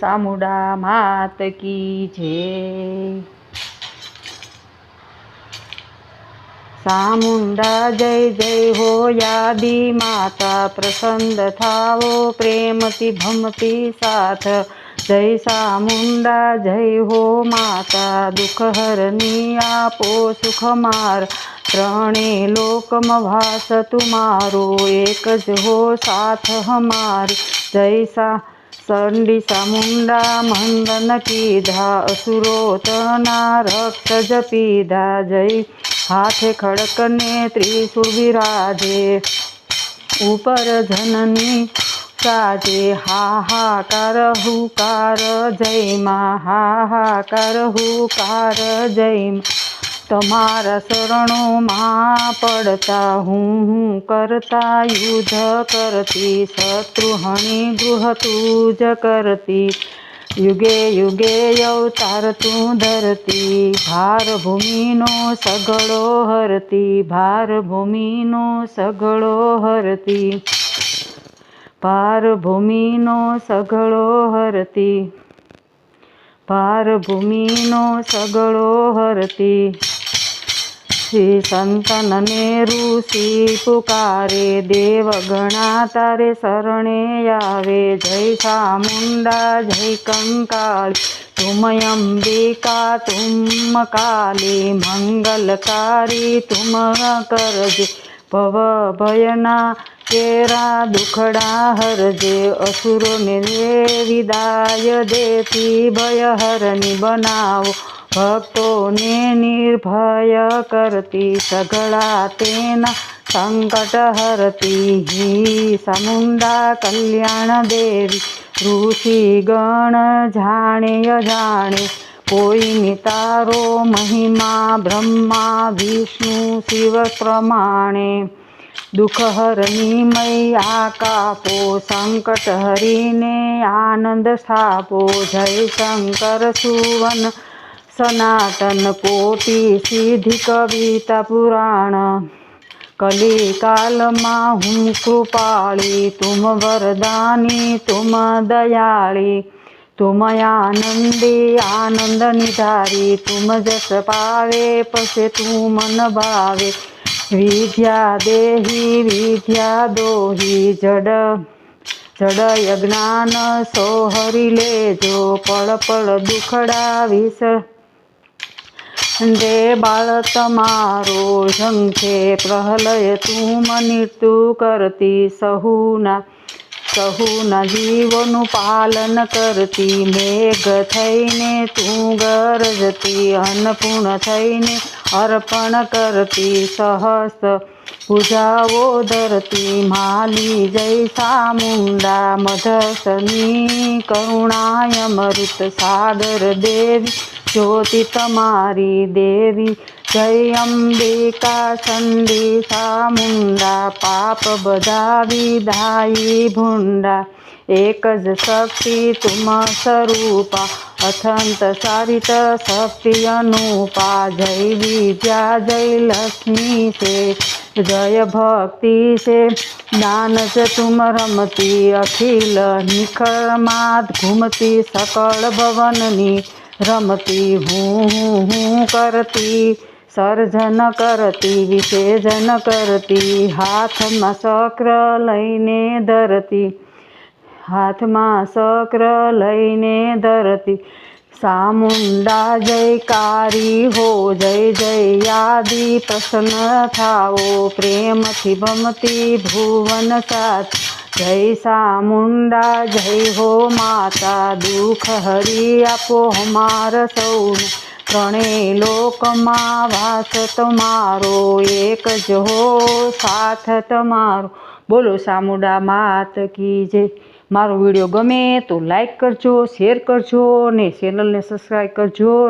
સામુડા માત કી જય સામુંડા જય જય હો યાદી માતા, પ્રસન્ન થાવો પ્રેમથી ભમતી સાથ. જય સામુંડા જય હો માતા, દુઃખ હરની આપો સુખ માર. ત્રણે લોકમાં વાસ તુમારો એક જ હો સાથ હમાર. જય સા સંડી સામુંડા મંદન પીધા અસુરોતના રક્ત જ પીધા જય હાથે ખડકને ત્રિશુળ બિરાજે ઉપર જનની સાજે હાહાકાર હુકાર જયમાં હાહાકાર હુકાર જયમાં તમારા શરણોમાં પડતા હું હું કરતા યુદ્ધ કરતી શત્રુહણી ગૃહ તું જ કરતી. યુગે યુગે અવતાર તું ધરતી ભાર ભૂમિનો સગળો હરતી ભાર ભૂમિનો સગળો હરતી. ભાર ભૂમિનો સગળો હરતી. ભાર ભૂમિનો સગળો હરતી. શ્રી સંતનને ઋષિ પુકારે દેવ ગણા તારે શરણે આવે. જય ચામુંડા જય કંકાળી. તુમ અંબિકા, તુમ કાલી. મંગલકારી તુમ કરજે. ભવ ભયના કેરા દુખડા હરજે અસુરોને વિદાય દેતી ભય હરની બનાવો. ભક્તોને નિર્ભય કરતી સઘળા તેના સંકટ હરતી. હિ સમુંડા કલ્યાણ દેવી ઋષિ ગણ જાણે અજાણે કોઈની તારો મહિમા, બ્રહ્મા, વિષ્ણુ, શિવ પ્રમાણે. દુઃખ હરની મૈયા કાપો સંકટ હરીને આનંદ સ્થાપો. જય શંકર સુવન સનાતન કોટી સિદ્ધિ કવિતા પુરાણ. કલી કાલમાં હું કૃપાળી, તુમ વરદાની, તુમ દયાળી. તુમ આનંદી નિધારી તુમ જસ પાવે પસે તું મન ભાવે. વિદ્યા દેહી, વિદ્યા દોહી, જડ, જડય જ્ઞાન સોહરી લેજો, પળ પળ દુખડા વિસ. દે બાળ તમારો ઝંખે પ્રહલય તું મૃત્યુ કરતી સહુના. સહુના જીવોનું પાલન કરતી મેઘ થઈને તું ગરજતી અન્નપૂર્ણ થઈને અર્પણ કરતી સહસ પૂજાઓ ધરતી માલી જૈસા મુંડા મધસની કરુણાય મૃત સાગર દેવી જ્યોતિ તમારી દેવી જય અંબિકા ચંડી સામુંડા પાપ બધા વિધાયી ભૂંડા એક જ શક્તિ તુમ સ્વરૂપા અથંત સારિત શક્તિ અનુપા જય વિદ્યા જય લક્ષ્મી છે જય ભક્તિ છે દાન જ તુમ રમતી અખિલ નિખળમાં ઘૂમતી સકળ ભવનની રમતી હું હું કરતી સર્જન કરતી વિસર્જન કરતી, હાથમાં શક્ર લઈને ધરતી, હાથમાં શક્ર લઈને ધરતી. સામુંડા જયકારી હો, જય જય યાદી પ્રસન્ન થાવો પ્રેમથી ભમતી ભુવન સાથ. જય સામુંડા, જય હો માતા, દુઃખ હરી આપો હમાર સૌને. ત્રણેય લોકમાં વાસ તમારો, એક જ હો સાથ તમારો. બોલો સામુડા માત કી મારો વીડિયો ગમે તો લાઈક કરજો શેર કરજો અને ચેનલને સબસ્ક્રાઈબ કરજો.